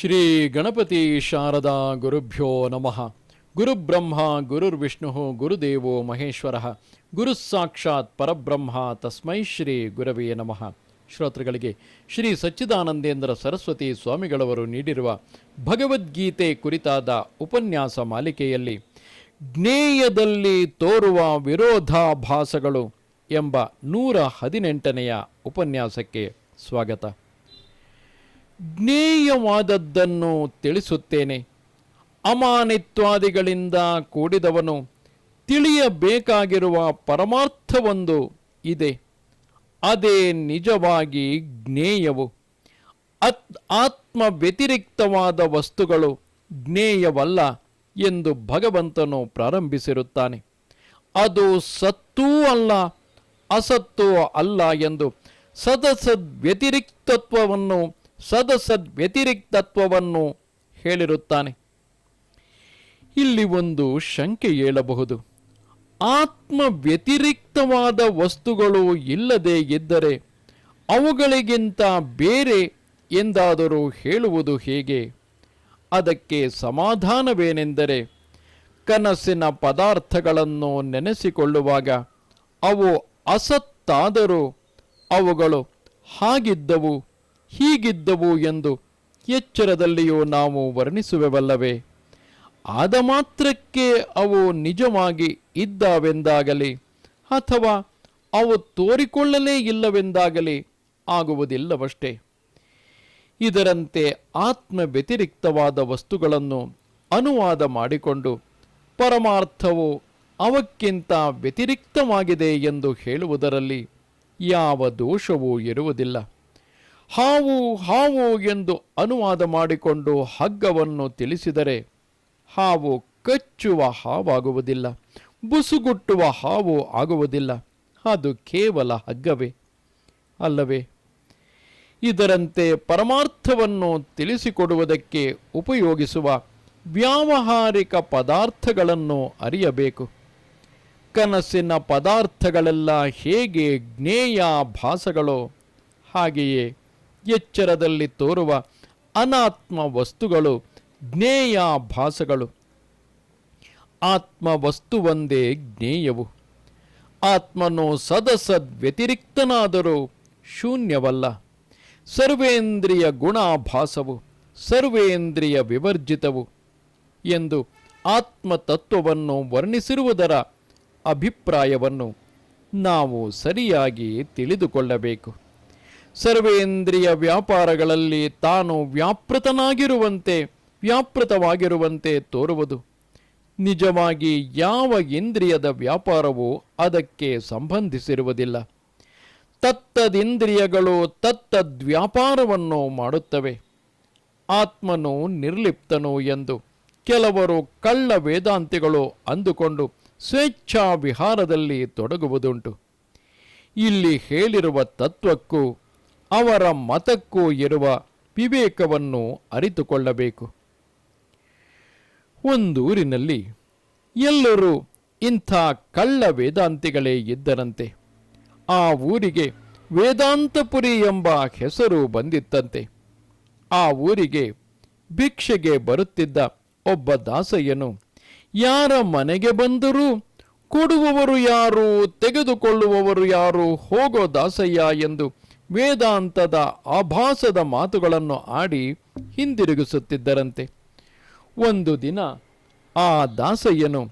ಶ್ರೀ ಗಣಪತಿ ಶಾರದಾ ಗುರುಭ್ಯೋ ನಮಃ. ಗುರುಬ್ರಹ್ಮ ಗುರುರ್ವಿಷ್ಣು ಗುರುದೇವೋ ಮಹೇಶ್ವರ, ಗುರು ಸಾಕ್ಷಾತ್ ಪರಬ್ರಹ್ಮ ತಸ್ಮೈ ಶ್ರೀ ಗುರವೇ ನಮಃ. ಶ್ರೋತೃಗಳಿಗೆ, ಶ್ರೀ ಸಚ್ಚಿದಾನಂದೇಂದ್ರ ಸರಸ್ವತಿ ಸ್ವಾಮಿಗಳವರು ನೀಡಿರುವ ಭಗವದ್ಗೀತೆ ಕುರಿತಾದ ಉಪನ್ಯಾಸ ಮಾಲಿಕೆಯಲ್ಲಿ, ಜ್ಞೇಯದಲ್ಲಿ ತೋರುವ ವಿರೋಧಾಭಾಸಗಳು ಎಂಬ ನೂರ ಹದಿನೆಂಟನೆಯ ಉಪನ್ಯಾಸಕ್ಕೆ ಸ್ವಾಗತ. ಜ್ಞೇಯವಾದದ್ದನ್ನು ತಿಳಿಸುತ್ತೇನೆ. ಅಮಾನಿತ್ವಾದಿಗಳಿಂದ ಕೂಡಿದವನು ತಿಳಿಯಬೇಕಾಗಿರುವ ಪರಮಾರ್ಥವೊಂದು ಇದೆ. ಅದೇ ನಿಜವಾಗಿ ಜ್ಞೇಯವು. ಅತ್ ಆತ್ಮ ವ್ಯತಿರಿಕ್ತವಾದ ವಸ್ತುಗಳು ಜ್ಞೇಯವಲ್ಲ ಎಂದು ಭಗವಂತನು ಪ್ರಾರಂಭಿಸಿರುತ್ತಾನೆ. ಅದು ಸತ್ತೂ ಅಲ್ಲ, ಅಸತ್ತೂ ಅಲ್ಲ ಎಂದು ಸದಸದ್ ವ್ಯತಿರಿಕ್ತತ್ವವನ್ನು ಸದಸದ್ ವ್ಯತಿರಿಕ್ತತ್ವವನ್ನು ಹೇಳಿರುತ್ತಾನೆ. ಇಲ್ಲಿ ಒಂದು ಶಂಕೆ ಏಳಬಹುದು ಆತ್ಮ ವ್ಯತಿರಿಕ್ತವಾದ ವಸ್ತುಗಳು ಇಲ್ಲದೆ ಇದ್ದರೆ ಅವುಗಳಿಗಿಂತ ಬೇರೆ ಎಂದಾದರೂ ಹೇಳುವುದು ಹೇಗೆ? ಅದಕ್ಕೆ ಸಮಾಧಾನವೇನೆಂದರೆ ಕನಸಿನ ಪದಾರ್ಥಗಳನ್ನು ನೆನೆಸಿಕೊಳ್ಳುವಾಗ ಅವು ಅಸತ್ತಾದರೂ ಅವುಗಳು ಹಾಗಿದ್ದವು ಹೀಗಿದ್ದವು ಎಂದು ಎಚ್ಚರದಲ್ಲಿಯೂ ನಾವು ವರ್ಣಿಸುವೆವಲ್ಲವೇ? ಆದ ಮಾತ್ರಕ್ಕೆ ಅವು ನಿಜವಾಗಿ ಇದ್ದಾವೆಂದಾಗಲಿ ಅಥವಾ ಅವು ತೋರಿಕೊಳ್ಳಲೇ ಇಲ್ಲವೆಂದಾಗಲಿ ಆಗುವುದಿಲ್ಲವಷ್ಟೇ. ಇದರಂತೆ ಆತ್ಮ ವ್ಯತಿರಿಕ್ತವಾದ ವಸ್ತುಗಳನ್ನು ಅನುವಾದ ಮಾಡಿಕೊಂಡು ಪರಮಾರ್ಥವು ಅವಕ್ಕಿಂತ ವ್ಯತಿರಿಕ್ತವಾಗಿದೆ ಎಂದು ಹೇಳುವುದರಲ್ಲಿ ಯಾವ ದೋಷವೂ ಇರುವುದಿಲ್ಲ. ಹಾವು ಹಾವು ಎಂದು ಅನುವಾದ ಮಾಡಿಕೊಂಡು ಹಗ್ಗವನ್ನು ತಿಳಿಸಿದರೆ ಹಾವು ಕಚ್ಚುವ ಹಾವಾಗುವುದಿಲ್ಲ, ಬುಸುಗುಟ್ಟುವ ಹಾವು ಆಗುವುದಿಲ್ಲ, ಅದು ಕೇವಲ ಹಗ್ಗವೇ ಅಲ್ಲವೇ? ಇದರಂತೆ ಪರಮಾರ್ಥವನ್ನು ತಿಳಿಸಿಕೊಡುವುದಕ್ಕೆ ಉಪಯೋಗಿಸುವ ವ್ಯಾವಹಾರಿಕ ಪದಾರ್ಥಗಳನ್ನು ಅರಿಯಬೇಕು. ಕನಸಿನ ಪದಾರ್ಥಗಳೆಲ್ಲ ಹೇಗೆ ಜ್ಞೇಯ ಭಾಸಗಳೋ ಹಾಗೆಯೇ ಎಚ್ಚರದಲ್ಲಿ ತೋರುವ ಅನಾತ್ಮ ವಸ್ತುಗಳು, ಜ್ಞೇಯ ಭಾಸಗಳು. ಆತ್ಮ ವಸ್ತುವೊಂದೇ ಜ್ಞೇಯವು. ಆತ್ಮನು ಸದಸದ್ ವ್ಯತಿರಿಕ್ತನಾದರೂ ಶೂನ್ಯವಲ್ಲ. ಸರ್ವೇಂದ್ರಿಯ ಗುಣಾಭಾಸವು, ಸರ್ವೇಂದ್ರಿಯ ವಿವರ್ಜಿತವು ಎಂದು ಆತ್ಮತತ್ವವನ್ನು ವರ್ಣಿಸಿರುವುದರ ಅಭಿಪ್ರಾಯವನ್ನು ನಾವು ಸರಿಯಾಗಿ ತಿಳಿದುಕೊಳ್ಳಬೇಕು. ಸರ್ವೇಂದ್ರಿಯ ವ್ಯಾಪಾರಗಳಲ್ಲಿ ತಾನು ವ್ಯಾಪೃತನಾಗಿರುವಂತೆ, ವ್ಯಾಪೃತವಾಗಿರುವಂತೆ ತೋರುವುದು. ನಿಜವಾಗಿ ಯಾವ ಇಂದ್ರಿಯದ ವ್ಯಾಪಾರವೂ ಅದಕ್ಕೆ ಸಂಬಂಧಿಸಿರುವುದಿಲ್ಲ. ತತ್ತದಿಂದ್ರಿಯಗಳು ತತ್ತದ್ವ್ಯಾಪಾರವನ್ನು ಮಾಡುತ್ತವೆ. ಆತ್ಮನು ನಿರ್ಲಿಪ್ತನು ಎಂದು ಕೆಲವರು ಕಳ್ಳ ವೇದಾಂತಿಗಳು ಅಂದುಕೊಂಡು ಸ್ವೇಚ್ಛಾ ವಿಹಾರದಲ್ಲಿ ತೊಡಗುವುದುಂಟು. ಇಲ್ಲಿ ಹೇಳಿರುವ ತತ್ವಕ್ಕೂ ಅವರ ಮತಕ್ಕೂ ಇರುವ ವಿವೇಕವನ್ನು ಅರಿತುಕೊಳ್ಳಬೇಕು. ಒಂದೂರಿನಲ್ಲಿ, ಎಲ್ಲರೂ ಇಂಥ ಕಳ್ಳ ವೇದಾಂತಿಗಳೇ ಇದ್ದರಂತೆ. ಆ ಊರಿಗೆ ವೇದಾಂತಪುರಿ ಎಂಬ ಹೆಸರು ಬಂದಿತ್ತಂತೆ. ಆ ಊರಿಗೆ ಭಿಕ್ಷೆಗೆ ಬರುತ್ತಿದ್ದ ಒಬ್ಬ ದಾಸಯ್ಯನು, ಯಾರ ಮನೆಗೆ ಬಂದರೂ ಕೊಡುವವರು ಯಾರು, ತೆಗೆದುಕೊಳ್ಳುವವರು ಯಾರು, ಹೋಗೋ ದಾಸಯ್ಯ ಎಂದು ವೇದಾಂತದ ಆಭಾಸದ ಮಾತುಗಳನ್ನು ಆಡಿ ಹಿಂದಿರುಗಿಸುತ್ತಿದ್ದರಂತೆ. ಒಂದು ದಿನ ಆ ದಾಸಯ್ಯನು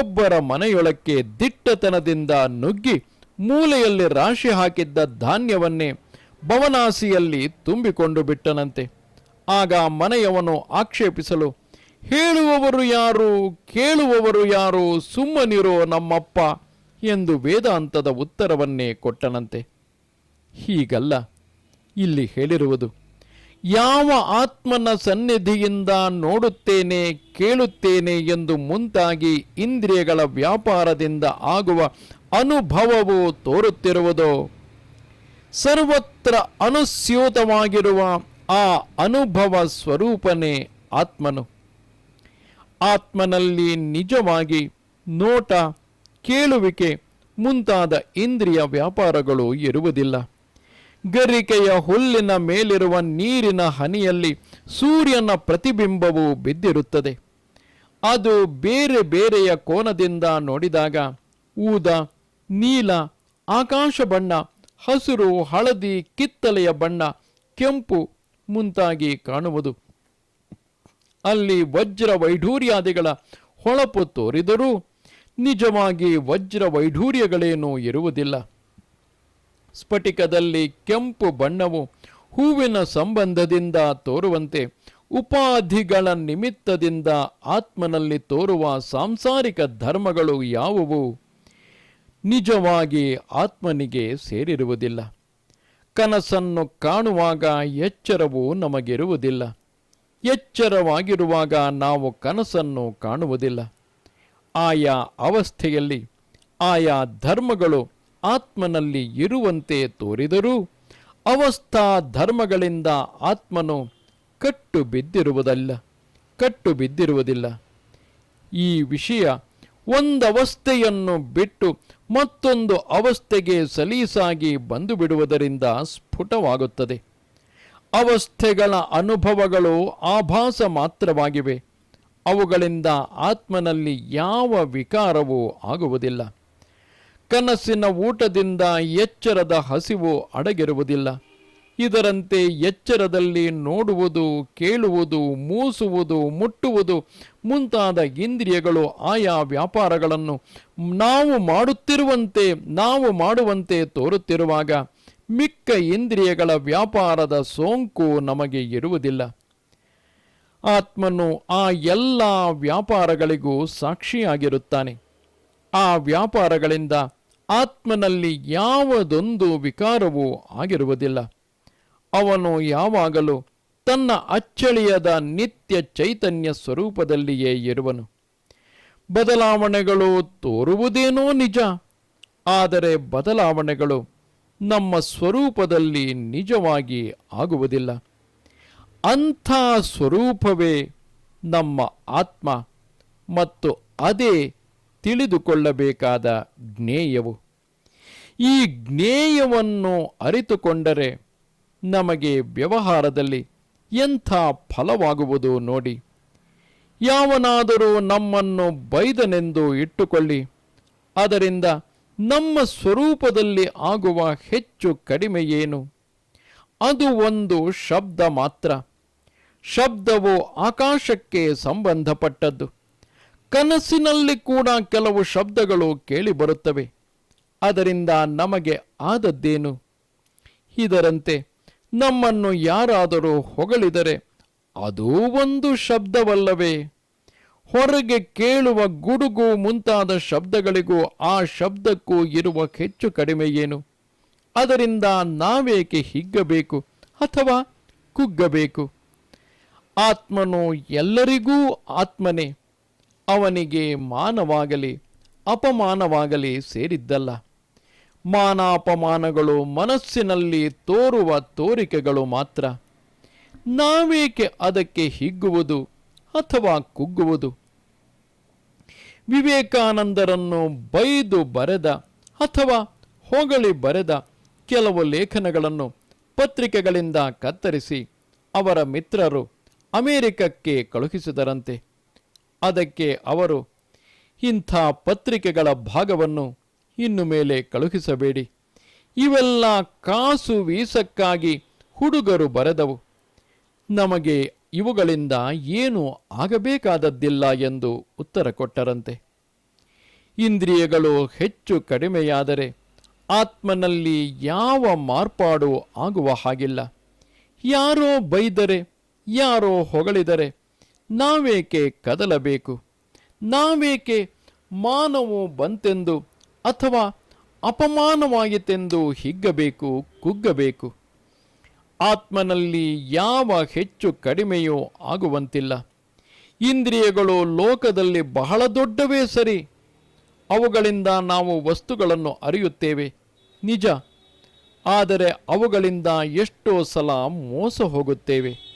ಒಬ್ಬರ ಮನೆಯೊಳಕ್ಕೆ ದಿಟ್ಟತನದಿಂದ ನುಗ್ಗಿ ಮೂಲೆಯಲ್ಲಿ ರಾಶಿ ಹಾಕಿದ್ದ ಧಾನ್ಯವನ್ನೇ ಭವನಾಸಿಯಲ್ಲಿ ತುಂಬಿಕೊಂಡು ಬಿಟ್ಟನಂತೆ. ಆಗ ಮನೆಯವನು ಆಕ್ಷೇಪಿಸಲು, ಹೇಳುವವರು ಯಾರು? ಕೇಳುವವರು ಯಾರು? ಸುಮ್ಮನಿರೋ ನಮ್ಮಪ್ಪ ಎಂದು ವೇದಾಂತದ ಉತ್ತರವನ್ನೇ ಕೊಟ್ಟನಂತೆ. ಹೀಗಲ್ಲ. ಇಲ್ಲಿ ಹೇಳಿರುವುದು, ಯಾವ ಆತ್ಮನ ಸನ್ನಿಧಿಯಿಂದ ನೋಡುತ್ತೇನೆ, ಕೇಳುತ್ತೇನೆ ಎಂದು ಮುಂತಾಗಿ ಇಂದ್ರಿಯಗಳ ವ್ಯಾಪಾರದಿಂದ ಆಗುವ ಅನುಭವವು ತೋರುತ್ತಿರುವುದೋ. ಸರ್ವತ್ರ ಅನುಸ್ಯೂತವಾಗಿರುವ ಆ ಅನುಭವ ಸ್ವರೂಪನೇ ಆತ್ಮನು. ಆತ್ಮನಲ್ಲಿ ನಿಜವಾಗಿ ನೋಟ, ಕೇಳುವಿಕೆ ಮುಂತಾದ ಇಂದ್ರಿಯ ವ್ಯಾಪಾರಗಳು ಇರುವುದಿಲ್ಲ. ಗರಿಕೆಯ ಹುಲ್ಲಿನ ಮೇಲಿರುವ ನೀರಿನ ಹನಿಯಲ್ಲಿ ಸೂರ್ಯನ ಪ್ರತಿಬಿಂಬವು ಬಿದ್ದಿರುತ್ತದೆ. ಅದು ಬೇರೆ ಬೇರೆಯ ಕೋನದಿಂದ ನೋಡಿದಾಗ ಊದ, ನೀಲ, ಆಕಾಶ ಬಣ್ಣ, ಹಸಿರು, ಹಳದಿ, ಕಿತ್ತಲೆಯ ಬಣ್ಣ, ಕೆಂಪು ಮುಂತಾಗಿ ಕಾಣುವುದು. ಅಲ್ಲಿ ವಜ್ರ ವೈಢೂರ್ಯಾದಿಗಳ ಹೊಳಪು ತೋರಿದರೂ ನಿಜವಾಗಿ ವಜ್ರ ವೈಢೂರ್ಯಗಳೇನೂ ಇರುವುದಿಲ್ಲ. ಸ್ಫಟಿಕದಲ್ಲಿ ಕೆಂಪು ಬಣ್ಣವು ಹೂವಿನ ಸಂಬಂಧದಿಂದ ತೋರುವಂತೆ ಉಪಾಧಿಗಳ ನಿಮಿತ್ತದಿಂದ ಆತ್ಮನಲ್ಲಿ ತೋರುವ ಸಾಂಸಾರಿಕ ಧರ್ಮಗಳು ಯಾವುವು? ನಿಜವಾಗಿ ಆತ್ಮನಿಗೆ ಸೇರಿರುವುದಿಲ್ಲ. ಕನಸನ್ನು ಕಾಣುವಾಗ ಎಚ್ಚರವು ನಮಗಿರುವುದಿಲ್ಲ. ಎಚ್ಚರವಾಗಿರುವಾಗ ನಾವು ಕನಸನ್ನು ಕಾಣುವುದಿಲ್ಲ. ಆಯಾ ಅವಸ್ಥೆಯಲ್ಲಿ ಆಯಾ ಧರ್ಮಗಳು ಆತ್ಮನಲ್ಲಿ ಇರುವಂತೆ ತೋರಿದರೂ ಅವಸ್ಥಾ ಧರ್ಮಗಳಿಂದ ಆತ್ಮನು ಕಟ್ಟು ಬಿದ್ದಿರುವುದಲ್ಲ ಕಟ್ಟು ಬಿದ್ದಿರುವುದಿಲ್ಲ ಈ ವಿಷಯ ಒಂದವಸ್ಥೆಯನ್ನು ಬಿಟ್ಟು ಮತ್ತೊಂದು ಅವಸ್ಥೆಗೆ ಸಲೀಸಾಗಿ ಬಂದು ಬಿಡುವುದರಿಂದ ಸ್ಫುಟವಾಗುತ್ತದೆ. ಅವಸ್ಥೆಗಳ ಅನುಭವಗಳು ಆಭಾಸ ಮಾತ್ರವಾಗಿವೆ. ಅವುಗಳಿಂದ ಆತ್ಮನಲ್ಲಿ ಯಾವ ವಿಕಾರವೂ ಆಗುವುದಿಲ್ಲ. ಕನಸಿನ ಊಟದಿಂದ ಎಚ್ಚರದ ಹಸಿವು ಅಡಗಿರುವುದಿಲ್ಲ. ಇದರಂತೆ ಎಚ್ಚರದಲ್ಲಿ ನೋಡುವುದು, ಕೇಳುವುದು, ಮೂಸುವುದು, ಮುಟ್ಟುವುದು ಮುಂತಾದ ಇಂದ್ರಿಯಗಳು ಆಯಾ ವ್ಯಾಪಾರಗಳನ್ನು ನಾವು ಮಾಡುತ್ತಿರುವಂತೆ, ನಾವು ಮಾಡುವಂತೆ ತೋರುತ್ತಿರುವಾಗ ಮಿಕ್ಕ ಇಂದ್ರಿಯಗಳ ವ್ಯಾಪಾರದ ಸೋಂಕು ನಮಗೆ ಇರುವುದಿಲ್ಲ. ಆತ್ಮನು ಆ ಎಲ್ಲ ವ್ಯಾಪಾರಗಳಿಗೂ ಸಾಕ್ಷಿಯಾಗಿರುತ್ತಾನೆ. ಆ ವ್ಯಾಪಾರಗಳಿಂದ ಆತ್ಮನಲ್ಲಿ ಯಾವುದೊಂದು ವಿಕಾರವೂ ಆಗಿರುವುದಿಲ್ಲ. ಅವನು ಯಾವಾಗಲೂ ತನ್ನ ಅಚ್ಚಳಿಯದ ನಿತ್ಯ ಚೈತನ್ಯ ಸ್ವರೂಪದಲ್ಲಿಯೇ ಇರುವನು. ಬದಲಾವಣೆಗಳು ತೋರುವುದೇನೋ ನಿಜ, ಆದರೆ ಬದಲಾವಣೆಗಳು ನಮ್ಮ ಸ್ವರೂಪದಲ್ಲಿ ನಿಜವಾಗಿ ಆಗುವುದಿಲ್ಲ. ಅಂಥ ಸ್ವರೂಪವೇ ನಮ್ಮ ಆತ್ಮ ಮತ್ತು ಅದೇ ತಿಳಿದುಕೊಳ್ಳಬೇಕಾದ ಜ್ಞೇಯವು. ಈ ಜ್ಞೇಯವನ್ನು ಅರಿತುಕೊಂಡರೆ ನಮಗೆ ವ್ಯವಹಾರದಲ್ಲಿ ಎಂಥ ಫಲವಾಗುವುದು ನೋಡಿ. ಯಾವನಾದರೂ ನಮ್ಮನ್ನು ಬೈದನೆಂದು ಇಟ್ಟುಕೊಳ್ಳಿ. ಅದರಿಂದ ನಮ್ಮ ಸ್ವರೂಪದಲ್ಲಿ ಆಗುವ ಹೆಚ್ಚು ಕಡಿಮೆಯೇನು? ಅದು ಒಂದು ಶಬ್ದ ಮಾತ್ರ. ಶಬ್ದವು ಆಕಾಶಕ್ಕೆ ಸಂಬಂಧಪಟ್ಟದ್ದು. ಕನಸಿನಲ್ಲಿ ಕೂಡ ಕೆಲವು ಶಬ್ದಗಳು ಕೇಳಿಬರುತ್ತವೆ ಅದರಿಂದ ನಮಗೆ ಆದದ್ದೇನು? ಇದರಂತೆ ನಮ್ಮನ್ನು ಯಾರಾದರೂ ಹೊಗಳಿದರೆ ಅದೂ ಒಂದು ಶಬ್ದವಲ್ಲವೇ? ಹೊರಗೆ ಕೇಳುವ ಗುಡುಗು ಮುಂತಾದ ಶಬ್ದಗಳಿಗೂ ಆ ಶಬ್ದಕ್ಕೂ ಇರುವ ಹೆಚ್ಚು ಕಡಿಮೆ ಏನು ಅದರಿಂದ ನಾವೇಕೆ ಹಿಗ್ಗಬೇಕು ಅಥವಾ ಕುಗ್ಗಬೇಕು? ಆತ್ಮನು ಎಲ್ಲರಿಗೂ ಆತ್ಮನೇ. ಅವನಿಗೆ ಮಾನವಾಗಲಿ, ಅಪಮಾನವಾಗಲಿ ಸೇರಿದ್ದಲ್ಲ. ಮಾನಾಪಮಾನಗಳು ಮನಸ್ಸಿನಲ್ಲಿ ತೋರುವ ತೋರಿಕೆಗಳು ಮಾತ್ರ. ನಾವೇಕೆ ಅದಕ್ಕೆ ಹಿಗ್ಗುವುದು ಅಥವಾ ಕುಗ್ಗುವುದು? ವಿವೇಕಾನಂದರನ್ನು ಬೈದು ಬರೆದ ಅಥವಾ ಹೊಗಳಿ ಬರೆದ ಕೆಲವು ಲೇಖನಗಳನ್ನು ಪತ್ರಿಕೆಗಳಿಂದ ಕತ್ತರಿಸಿ ಅವರ ಮಿತ್ರರು ಅಮೆರಿಕಕ್ಕೆ ಕಳುಹಿಸಿದರಂತೆ. ಅದಕ್ಕೆ ಅವರು, ಇಂಥ ಪತ್ರಿಕೆಗಳ ಭಾಗವನ್ನು ಇನ್ನು ಮೇಲೆ ಕಳುಹಿಸಬೇಡಿ. ಇವೆಲ್ಲ ಕಾಸು ವೀಸಕ್ಕಾಗಿ ಹುಡುಗರು ಬರೆದವು. ನಮಗೆ ಇವುಗಳಿಂದ ಏನೂ ಆಗಬೇಕಾದದ್ದಿಲ್ಲ ಎಂದು ಉತ್ತರ ಕೊಟ್ಟರಂತೆ. ಇಂದ್ರಿಯಗಳು ಹೆಚ್ಚು ಕಡಿಮೆಯಾದರೆ ಆತ್ಮನಲ್ಲಿ ಯಾವ ಮಾರ್ಪಾಡು ಆಗುವ ಹಾಗಿಲ್ಲ. ಯಾರೋ ಬೈದರೆ, ಯಾರೋ ಹೊಗಳಿದರೆ ನಾವೇಕೆ ಕದಲಬೇಕು? ನಾವೇಕೆ ಮಾನವು ಬಂತೆಂದು ಅಥವಾ ಅಪಮಾನವಾಯಿತೆಂದು ಹಿಗ್ಗಬೇಕು, ಕುಗ್ಗಬೇಕು? ಆತ್ಮನಲ್ಲಿ ಯಾವ ಹೆಚ್ಚು ಕಡಿಮೆಯೂ ಆಗುವಂತಿಲ್ಲ. ಇಂದ್ರಿಯಗಳು ಲೋಕದಲ್ಲಿ ಬಹಳ ದೊಡ್ಡವೇ ಸರಿ. ಅವುಗಳಿಂದ ನಾವು ವಸ್ತುಗಳನ್ನು ಅರಿಯುತ್ತೇವೆ. ನಿಜ. ಆದರೆ ಅವುಗಳಿಂದ ಎಷ್ಟೋ ಸಲ ಮೋಸ ಹೋಗುತ್ತೇವೆ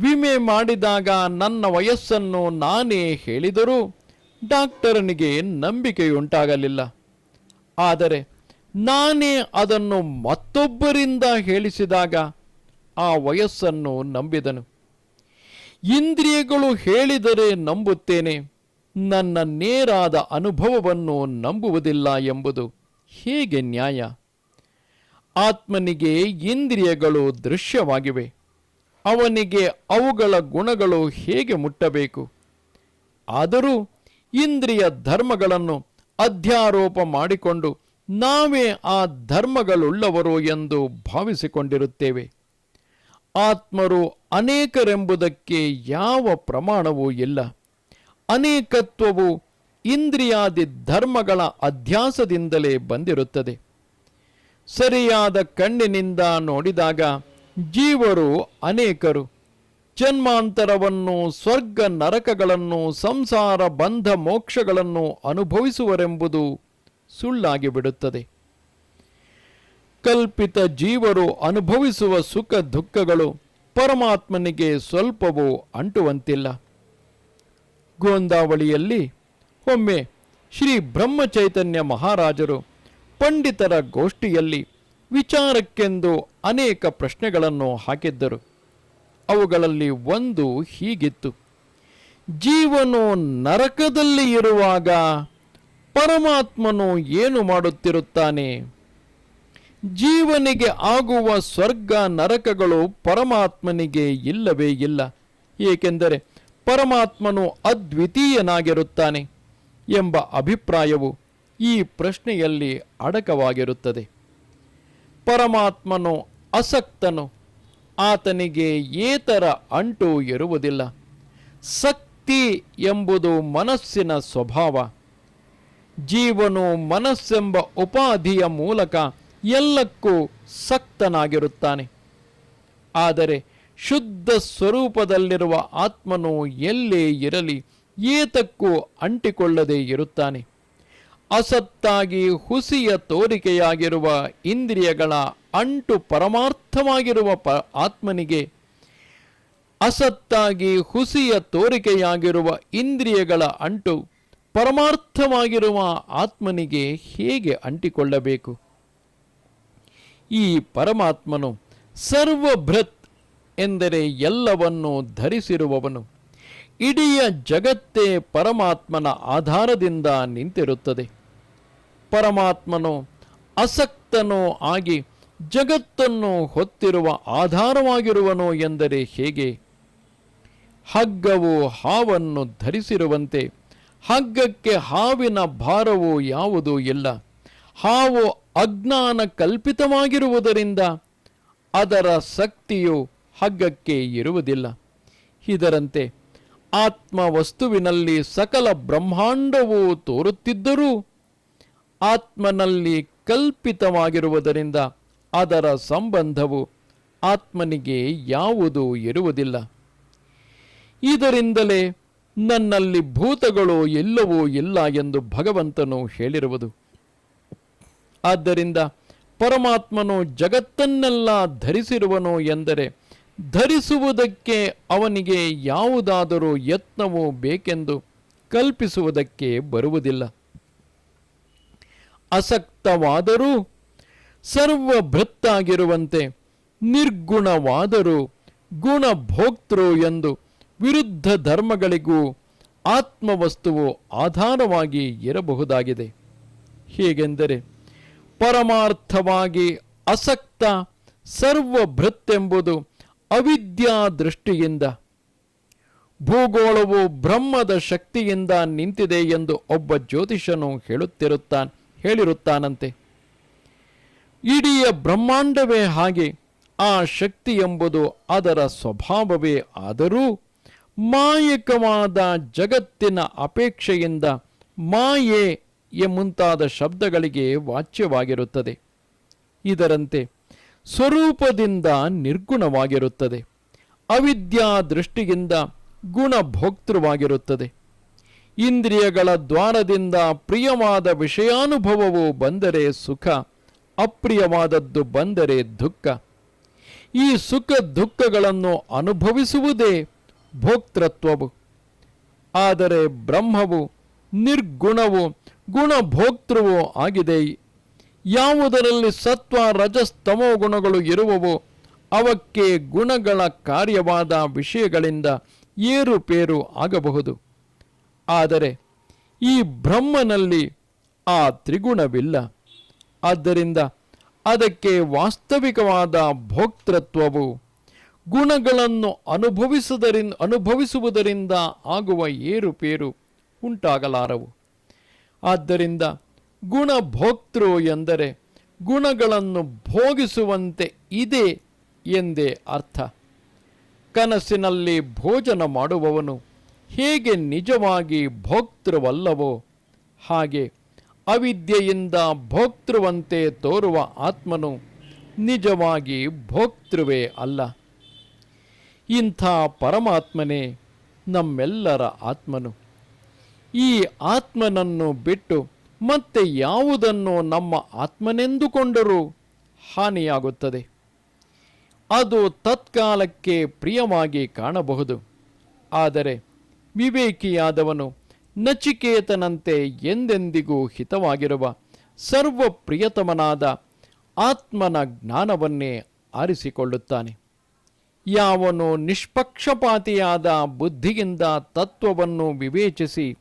ವಿಮೆ ಮಾಡಿದಾಗ ನನ್ನ ವಯಸ್ಸನ್ನು ನಾನೇ ಹೇಳಿದರೂ ಡಾಕ್ಟರನಿಗೆ ನಂಬಿಕೆಯುಂಟಾಗಲಿಲ್ಲ. ಆದರೆ ನಾನೇ ಅದನ್ನು ಮತ್ತೊಬ್ಬರಿಂದ ಹೇಳಿಸಿದಾಗ ಆ ವಯಸ್ಸನ್ನು ನಂಬಿದನು. ಇಂದ್ರಿಯಗಳು ಹೇಳಿದರೆ ನಂಬುತ್ತೇನೆ, ನನ್ನ ನೇರಾದ ಅನುಭವವನ್ನು ನಂಬುವುದಿಲ್ಲ ಎಂಬುದು ಹೇಗೆ ನ್ಯಾಯ? ಆತ್ಮನಿಗೆ ಇಂದ್ರಿಯಗಳು ದೃಶ್ಯವಾಗಿವೆ. ಅವನಿಗೆ ಅವುಗಳ ಗುಣಗಳು ಹೇಗೆ ಮುಟ್ಟಬೇಕು? ಆದರೂ ಇಂದ್ರಿಯ ಧರ್ಮಗಳನ್ನು ಅಧ್ಯಾರೋಪ ಮಾಡಿಕೊಂಡು ನಾವೇ ಆ ಧರ್ಮಗಳುಳ್ಳವರು ಎಂದು ಭಾವಿಸಿಕೊಂಡಿರುತ್ತೇವೆ. ಆತ್ಮರು ಅನೇಕರೆಂಬುದಕ್ಕೆ ಯಾವ ಪ್ರಮಾಣವೂ ಇಲ್ಲ. ಅನೇಕತ್ವವು ಇಂದ್ರಿಯಾದಿ ಧರ್ಮಗಳ ಅಧ್ಯಾಸದಿಂದಲೇ ಬಂದಿರುತ್ತದೆ. ಸರಿಯಾದ ಕಣ್ಣಿನಿಂದ ನೋಡಿದಾಗ ಜೀವರು ಅನೇಕರು. ಜನ್ಮಾಂತರವನ್ನು, ಸ್ವರ್ಗ ನರಕಗಳನ್ನು, ಸಂಸಾರ ಬಂಧ ಮೋಕ್ಷಗಳನ್ನು ಅನುಭವಿಸುವರೆಂಬುದು ಸುಳ್ಳಾಗಿ ಬಿಡುತ್ತದೆ. ಕಲ್ಪಿತ ಜೀವರು ಅನುಭವಿಸುವ ಸುಖ ದುಃಖಗಳು ಪರಮಾತ್ಮನಿಗೆ ಸ್ವಲ್ಪವೂ ಅಂಟುವಂತಿಲ್ಲ. ಗೋಂದಾವಳಿಯಲ್ಲಿ ಒಮ್ಮೆ ಶ್ರೀ ಬ್ರಹ್ಮಚೈತನ್ಯ ಮಹಾರಾಜರು ಪಂಡಿತರ ಗೋಷ್ಠಿಯಲ್ಲಿ ವಿಚಾರಕ್ಕೆಂದು ಅನೇಕ ಪ್ರಶ್ನೆಗಳನ್ನು ಹಾಕಿದ್ದರು. ಅವುಗಳಲ್ಲಿ ಒಂದು ಹೀಗಿತ್ತು. ಜೀವನು ನರಕದಲ್ಲಿ ಇರುವಾಗ ಪರಮಾತ್ಮನು ಏನು ಮಾಡುತ್ತಿರುತ್ತಾನೆ? ಜೀವನಿಗೆ ಆಗುವ ಸ್ವರ್ಗ ನರಕಗಳು ಪರಮಾತ್ಮನಿಗೆ ಇಲ್ಲವೇ ಇಲ್ಲ. ಏಕೆಂದರೆ ಪರಮಾತ್ಮನು ಅದ್ವಿತೀಯನಾಗಿರುತ್ತಾನೆ ಎಂಬ ಅಭಿಪ್ರಾಯವು ಈ ಪ್ರಶ್ನೆಯಲ್ಲಿ ಅಡಕವಾಗಿರುತ್ತದೆ. ಪರಮಾತ್ಮನು ಅಸಕ್ತನು. ಆತನಿಗೆ ಏತರ ಅಂಟು ಇರುವುದಿಲ್ಲ ಸಕ್ತಿ ಎಂಬುದು ಮನಸ್ಸಿನ ಸ್ವಭಾವ. ಜೀವನು ಮನಸ್ಸೆಂಬ ಉಪಾಧಿಯ ಮೂಲಕ ಎಲ್ಲಕ್ಕೂ ಸಕ್ತನಾಗಿರುತ್ತಾನೆ. ಆದರೆ ಶುದ್ಧ ಸ್ವರೂಪದಲ್ಲಿರುವ ಆತ್ಮನು ಎಲ್ಲೇ ಇರಲಿ, ಏತಕ್ಕೂ ಅಂಟಿಕೊಳ್ಳದೆ ಇರುತ್ತಾನೆ. ಅಸತ್ತಾಗಿ ಹುಸಿಯ ತೋರಿಕೆಯಾಗಿರುವ ಇಂದ್ರಿಯಗಳ ಅಂಟು ಪರಮಾರ್ಥವಾಗಿರುವ ಪ ಆತ್ಮನಿಗೆ, ಅಸತ್ತಾಗಿ ಹುಸಿಯ ತೋರಿಕೆಯಾಗಿರುವ ಇಂದ್ರಿಯಗಳ ಅಂಟು ಪರಮಾರ್ಥವಾಗಿರುವ ಆತ್ಮನಿಗೆ ಹೇಗೆ ಅಂಟಿಕೊಳ್ಳಬೇಕು? ಈ ಪರಮಾತ್ಮನು ಸರ್ವಭೃತ್ ಎಂದರೆ ಎಲ್ಲವನ್ನೂ ಧರಿಸಿರುವವನು. ಇಡೀ ಜಗತ್ತೇ ಪರಮಾತ್ಮನ ಆಧಾರದಿಂದ ನಿಂತಿರುತ್ತದೆ. ಪರಮಾತ್ಮನು ಅಸಕ್ತನೋ ಆಗಿ ಜಗತ್ತನ್ನು ಹೊತ್ತಿರುವ ಆಧಾರವಾಗಿರುವನು ಎಂದರೆ ಹೇಗೆ? ಹಗ್ಗವು ಹಾವನ್ನು ಧರಿಸಿರುವಂತೆ ಹಗ್ಗಕ್ಕೆ ಹಾವಿನ ಭಾರವು ಯಾವುದೂ ಇಲ್ಲ. ಹಾವು ಅಜ್ಞಾನ ಕಲ್ಪಿತವಾಗಿರುವುದರಿಂದ ಅದರ ಶಕ್ತಿಯು ಹಗ್ಗಕ್ಕೆ ಇರುವುದಿಲ್ಲ. ಇದರಂತೆ ಆತ್ಮ ವಸ್ತುವಿನಲ್ಲಿ ಸಕಲ ಬ್ರಹ್ಮಾಂಡವು ತೋರುತ್ತಿದ್ದರೂ ಆತ್ಮನಲ್ಲಿ ಕಲ್ಪಿತವಾಗಿರುವುದರಿಂದ ಅದರ ಸಂಬಂಧವು ಆತ್ಮನಿಗೆ ಯಾವುದೂ ಇರುವುದಿಲ್ಲ. ಇದರಿಂದಲೇ ನನ್ನಲ್ಲಿ ಭೂತಗಳು ಎಲ್ಲವೂ ಇಲ್ಲ ಎಂದು ಭಗವಂತನು ಹೇಳಿರುವುದು. ಆದ್ದರಿಂದ ಪರಮಾತ್ಮನು ಜಗತ್ತನ್ನೆಲ್ಲ ಧರಿಸಿರುವನು ಎಂದರೆ ಧರಿಸುವುದಕ್ಕೆ ಅವನಿಗೆ ಯಾವುದಾದರೂ ಯತ್ನವೂ ಬೇಕೆಂದು ಕಲ್ಪಿಸುವುದಕ್ಕೆ ಬರುವುದಿಲ್ಲ. ಅಸಕ್ತವಾದರೂ ಸರ್ವಭೃತ್ತಾಗಿರುವಂತೆ ನಿರ್ಗುಣವಾದರೂ ಗುಣಭೋಕ್ತೃ ಎಂದು ವಿರುದ್ಧ ಧರ್ಮಗಳಿಗೂ ಆತ್ಮವಸ್ತುವು ಆಧಾರವಾಗಿ ಇರಬಹುದಾಗಿದೆ. ಹೇಗೆಂದರೆ ಪರಮಾರ್ಥವಾಗಿ ಅಸಕ್ತ ಸರ್ವಭೃತ್ತೆಂಬುದು ಅವಿದ್ಯಾ ದೃಷ್ಟಿಯಿಂದ, ಭೂಗೋಳವು ಬ್ರಹ್ಮದ ಶಕ್ತಿಯಿಂದ ನಿಂತಿದೆ ಎಂದು ಒಬ್ಬ ಜ್ಯೋತಿಷನು ಹೇಳುತ್ತಿರುತ್ತಾನೆ. ಹೇಳಿರುತ್ತಾನಂತೆ. ಇಡೀ ಬ್ರಹ್ಮಾಂಡವೇ ಹಾಗೆ, ಆ ಶಕ್ತಿ ಎಂಬುದು ಅದರ ಸ್ವಭಾವವೇ ಆದರೂ ಮಾಯಕವಾದ ಜಗತ್ತಿನ ಅಪೇಕ್ಷೆಯಿಂದ ಮಾಯೆ ಮುಂತಾದ ಶಬ್ದಗಳಿಗೆ ವಾಚ್ಯವಾಗಿರುತ್ತದೆ. ಇದರಂತೆ ಸ್ವರೂಪದಿಂದ ನಿರ್ಗುಣವಾಗಿರುತ್ತದೆ. ಅವಿದ್ಯಾ ದೃಷ್ಟಿಯಿಂದ ಗುಣಭೋಕ್ತೃವಾಗಿರುತ್ತದೆ. ಇಂದ್ರಿಯಗಳ ದ್ವಾರದಿಂದ ಪ್ರಿಯವಾದ ವಿಷಯಾನುಭವವು ಬಂದರೆ ಸುಖ, ಅಪ್ರಿಯವಾದದ್ದು ಬಂದರೆ ದುಃಖ. ಈ ಸುಖ ದುಃಖಗಳನ್ನು ಅನುಭವಿಸುವುದೇ ಭೋಕ್ತೃತ್ವವು. ಆದರೆ ಬ್ರಹ್ಮವು, ನಿರ್ಗುಣವು, ಗುಣಭೋಕ್ತೃವೂ ಆಗಿದೆ. ಯಾವುದರಲ್ಲಿ ಸತ್ವ ರಜಸ್ತಮೋ ಗುಣಗಳು ಇರುವವು ಅವಕ್ಕೆ ಗುಣಗಳ ಕಾರ್ಯವಾದ ವಿಷಯಗಳಿಂದ ಏರುಪೇರು ಆಗಬಹುದು. ಆದರೆ ಈ ಬ್ರಹ್ಮನಲ್ಲಿ ಆ ತ್ರಿಗುಣವಿಲ್ಲ. ಆದ್ದರಿಂದ ಅದಕ್ಕೆ ವಾಸ್ತವಿಕವಾದ ಭೋಕ್ತೃತ್ವವು ಗುಣಗಳನ್ನು ಅನುಭವಿಸುವುದರಿಂದ ಅನುಭವಿಸುವುದರಿಂದ ಆಗುವ ಏರುಪೇರು ಉಂಟಾಗಲಾರವು. ಆದ್ದರಿಂದ ಗುಣಭೋಕ್ತೃ ಎಂದರೆ ಗುಣಗಳನ್ನು ಭೋಗಿಸುವಂತೆ ಇದೆ ಎಂದೇ ಅರ್ಥ. ಕನಸಿನಲ್ಲಿ ಭೋಜನ ಮಾಡುವವನು ಹೇಗೆ ನಿಜವಾಗಿ ಭೋಕ್ತೃವಲ್ಲವೋ ಹಾಗೆ ಅವಿದ್ಯೆಯಿಂದ ಭೋಕ್ತೃವಂತೆ ತೋರುವ ಆತ್ಮನು ನಿಜವಾಗಿ ಭೋಕ್ತೃವೇ ಅಲ್ಲ. ಇಂಥ ಪರಮಾತ್ಮನೇ ನಮ್ಮೆಲ್ಲರ ಆತ್ಮನು. ಈ ಆತ್ಮನನ್ನು ಬಿಟ್ಟು ಮತ್ತೆ ಯಾವುದನ್ನು ನಮ್ಮ ಆತ್ಮನೆಂದುಕೊಂಡರೂ ಹಾನಿಯಾಗುತ್ತದೆ. ಅದು ತತ್ಕಾಲಕ್ಕೆ ಪ್ರಿಯವಾಗಿ ಕಾಣಬಹುದು. ಆದರೆ ವಿವೇಕಿಯಾದವನು ನಚಿಕೇತನಂತೆ ಎಂದೆಂದಿಗೂ ಹಿತವಾಗಿರುವ ಸರ್ವ ಪ್ರಿಯತಮನಾದ ಆತ್ಮನ ಜ್ಞಾನವನ್ನೇ ಆರಿಸಿಕೊಳ್ಳುತ್ತಾನೆ. ಯಾವನು ನಿಷ್ಪಕ್ಷಪಾತಿಯಾದ ಬುದ್ಧಿಯಿಂದ ತತ್ವವನ್ನು ವಿವೇಚಿಸಿ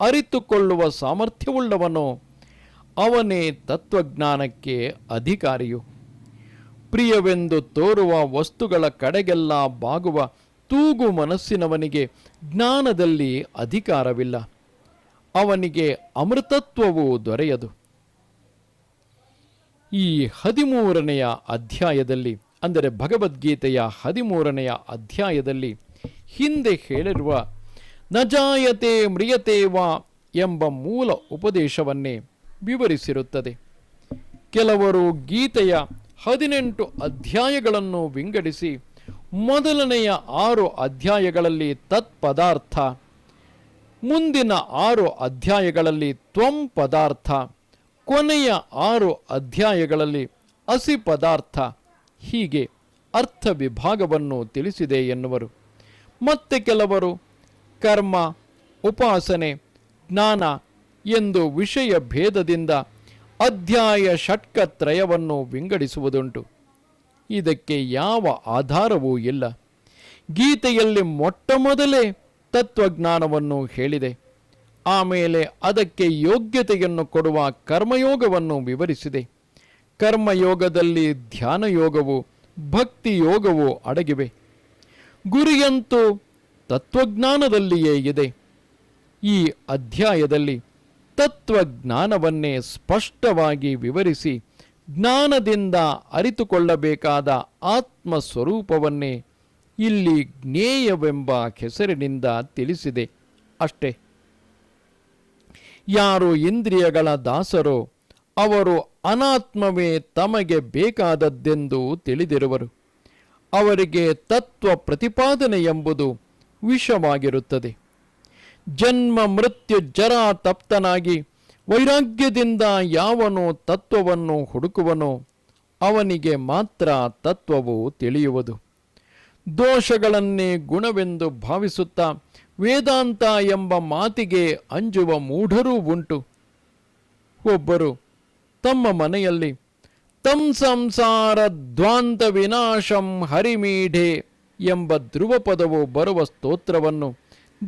ಅರಿತುಕೊಳ್ಳುವ ಸಾಮರ್ಥ್ಯವುಳ್ಳವನೋ ಅವನೇ ತತ್ವಜ್ಞಾನಕ್ಕೆ ಅಧಿಕಾರಿಯು. ಪ್ರಿಯವೆಂದು ತೋರುವ ವಸ್ತುಗಳ ಕಡೆಗೆಲ್ಲ ಬಾಗುವ ತೂಗು ಮನಸ್ಸಿನವನಿಗೆ ಜ್ಞಾನದಲ್ಲಿ ಅಧಿಕಾರವಿಲ್ಲ. ಅವನಿಗೆ ಅಮೃತತ್ವವು ದೊರೆಯದು. ಈ ಹದಿಮೂರನೆಯ ಅಧ್ಯಾಯದಲ್ಲಿ, ಅಂದರೆ ಭಗವದ್ಗೀತೆಯ ಹದಿಮೂರನೆಯ ಅಧ್ಯಾಯದಲ್ಲಿ ಹಿಂದೆ ಹೇಳಿರುವ ನಜಾಯತೆ ಮ್ರಿಯತೆ ವಾ ಎಂಬ ಮೂಲ ಉಪದೇಶವನ್ನೇ ವಿವರಿಸಿರುತ್ತದೆ. ಕೆಲವರು ಗೀತೆಯ ಹದಿನೆಂಟು ಅಧ್ಯಾಯಗಳನ್ನು ವಿಂಗಡಿಸಿ ಮೊದಲನೆಯ ಆರು ಅಧ್ಯಾಯಗಳಲ್ಲಿ ತತ್ಪದಾರ್ಥ, ಮುಂದಿನ ಆರು ಅಧ್ಯಾಯಗಳಲ್ಲಿ ತ್ವಂ ಪದಾರ್ಥ ಕೊನೆಯ ಆರು ಅಧ್ಯಾಯಗಳಲ್ಲಿ ಅಸಿ ಪದಾರ್ಥ ಹೀಗೆ ಅರ್ಥ ವಿಭಾಗವನ್ನು ತಿಳಿಸಿದೆ ಎನ್ನುವರು. ಮತ್ತೆ ಕೆಲವರು ಕರ್ಮ, ಉಪಾಸನೆ, ಜ್ಞಾನ ಎಂದು ವಿಷಯ ಭೇದದಿಂದ ಅಧ್ಯಾಯ ಷಟ್ಕತ್ರಯವನ್ನು ವಿಂಗಡಿಸುವುದುಂಟು. ಇದಕ್ಕೆ ಯಾವ ಆಧಾರವೂ ಇಲ್ಲ. ಗೀತೆಯಲ್ಲಿ ಮೊಟ್ಟಮೊದಲೇ ತತ್ವಜ್ಞಾನವನ್ನು ಹೇಳಿದೆ. ಆಮೇಲೆ ಅದಕ್ಕೆ ಯೋಗ್ಯತೆಯನ್ನು ಕೊಡುವ ಕರ್ಮಯೋಗವನ್ನು ವಿವರಿಸಿದೆ. ಕರ್ಮಯೋಗದಲ್ಲಿ ಧ್ಯಾನಯೋಗವು, ಭಕ್ತಿಯೋಗವು ಅಡಗಿವೆ. ಗುರಿಯಂತೂ ತತ್ವಜ್ಞಾನದಲ್ಲಿಯೇ ಇದೆ. ಈ ಅಧ್ಯಾಯದಲ್ಲಿ ತತ್ವಜ್ಞಾನವನ್ನೇ ಸ್ಪಷ್ಟವಾಗಿ ವಿವರಿಸಿ ಜ್ಞಾನದಿಂದ ಅರಿತುಕೊಳ್ಳಬೇಕಾದ ಆತ್ಮ ಸ್ವರೂಪವನ್ನೇ ಇಲ್ಲಿ ಜ್ಞೇಯವೆಂಬ ಹೆಸರಿನಿಂದ ತಿಳಿಸಿದೆ. ಅಷ್ಟೇ. ಯಾರು ಇಂದ್ರಿಯಗಳ ದಾಸರೋ, ಅವರು ಅನಾತ್ಮವೇ ತಮಗೆ ಬೇಕಾದದ್ದೆಂದು ತಿಳಿದಿರುವರು. ಅವರಿಗೆ ತತ್ವ ಪ್ರತಿಪಾದನೆ ಎಂಬುದು ವಿಷವಾಗಿರುತ್ತದೆ. ಜನ್ಮ ಮೃತ್ಯು ಜರ ತಪ್ತನಾಗಿ ವೈರಾಗ್ಯದಿಂದ ಯಾವನು ತತ್ವವನ್ನು ಹುಡುಕುವನೋ ಅವನಿಗೆ ಮಾತ್ರ ತತ್ವವು ತಿಳಿಯುವುದು. ದೋಷಗಳನ್ನೇ ಗುಣವೆಂದು ಭಾವಿಸುತ್ತಾ ವೇದಾಂತ ಎಂಬ ಮಾತಿಗೆ ಅಂಜುವ ಮೂಢರೂ ಉಂಟು. ಒಬ್ಬರು ತಮ್ಮ ಮನೆಯಲ್ಲಿ, ತಂ ಸಂಸಾರ ಧ್ವಾಂತ ವಿನಾಶಂ ಹರಿಮೀಢೆ ಎಂಬ ಧ್ರುವಪದವು ಬರುವ ಸ್ತೋತ್ರವನ್ನು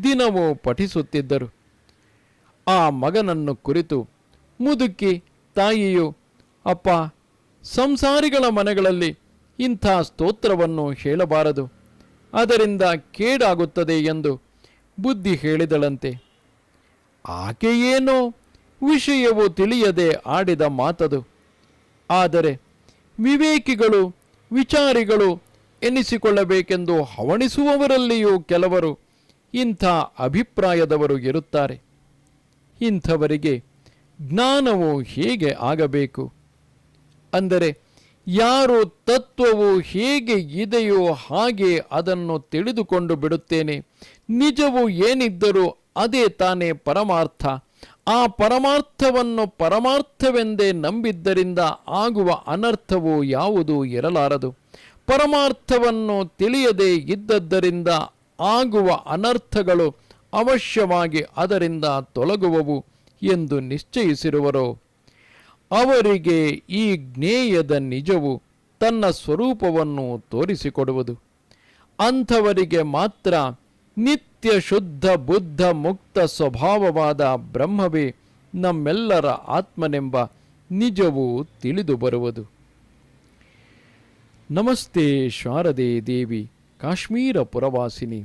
ದಿನವೂ ಪಠಿಸುತ್ತಿದ್ದರು. ಆ ಮಗನನ್ನು ಕುರಿತು ಮುದುಕಿ, ತಾಯಿಯು, ಅಪ್ಪ, ಸಂಸಾರಿಗಳ ಮನೆಗಳಲ್ಲಿ ಇಂಥ ಸ್ತೋತ್ರವನ್ನು ಹೇಳಬಾರದು. ಅದರಿಂದ ಕೇಡಾಗುತ್ತದೆ ಎಂದು ಬುದ್ಧಿ ಹೇಳಿದಳಂತೆ. ಆಕೆಯೇನೋ ವಿಷಯವು ತಿಳಿಯದೆ ಆಡಿದ ಮಾತದು. ಆದರೆ ವಿವೇಕಿಗಳು, ವಿಚಾರಿಗಳು ಎನ್ನಿಸಿಕೊಳ್ಳಬೇಕೆಂದು ಹವಣಿಸುವವರಲ್ಲಿಯೂ ಕೆಲವರು ಇಂಥ ಅಭಿಪ್ರಾಯದವರು ಇರುತ್ತಾರೆ. ಇಂಥವರಿಗೆ ಜ್ಞಾನವು ಹೇಗೆ ಆಗಬೇಕು? ಅಂದರೆ, ಯಾರು ತತ್ವವು ಹೇಗೆ ಇದೆಯೋ ಹಾಗೆ ಅದನ್ನು ತಿಳಿದುಕೊಂಡು ಬಿಡುತ್ತೇನೆ. ನಿಜವು ಏನಿದ್ದರೂ ಅದೇ ತಾನೇ ಪರಮಾರ್ಥ. ಆ ಪರಮಾರ್ಥವನ್ನು ಪರಮಾರ್ಥವೆಂದೇ ನಂಬಿದ್ದರಿಂದ ಆಗುವ ಅನರ್ಥವು ಯಾವುದೂ ಇರಲಾರದು. ಪರಮಾರ್ಥವನ್ನು ತಿಳಿಯದೇ ಇದ್ದದ್ದರಿಂದ ಆಗುವ ಅನರ್ಥಗಳು ಅವಶ್ಯವಾಗಿ ಅದರಿಂದ ತೊಲಗುವವು ಎಂದು ನಿಶ್ಚಯಿಸಿರುವರೋ. ಅವರಿಗೆ ಈ ಜ್ಞೇಯದ ನಿಜವು ತನ್ನ ಸ್ವರೂಪವನ್ನು ತೋರಿಸಿಕೊಡುವುದು. ಅಂಥವರಿಗೆ ಮಾತ್ರ ನಿತ್ಯ ಶುದ್ಧ ಬುದ್ಧ ಮುಕ್ತ ಸ್ವಭಾವವಾದ ಬ್ರಹ್ಮವೇ ನಮ್ಮೆಲ್ಲರ ಆತ್ಮನೆಂಬ ನಿಜವು ತಿಳಿದು ಬರುವುದು. ನಮಸ್ತೆ ಶಾರದೆ ದೇವಿ, ಕಾಶ್ಮೀರ ಪುರವಾಸಿನಿ.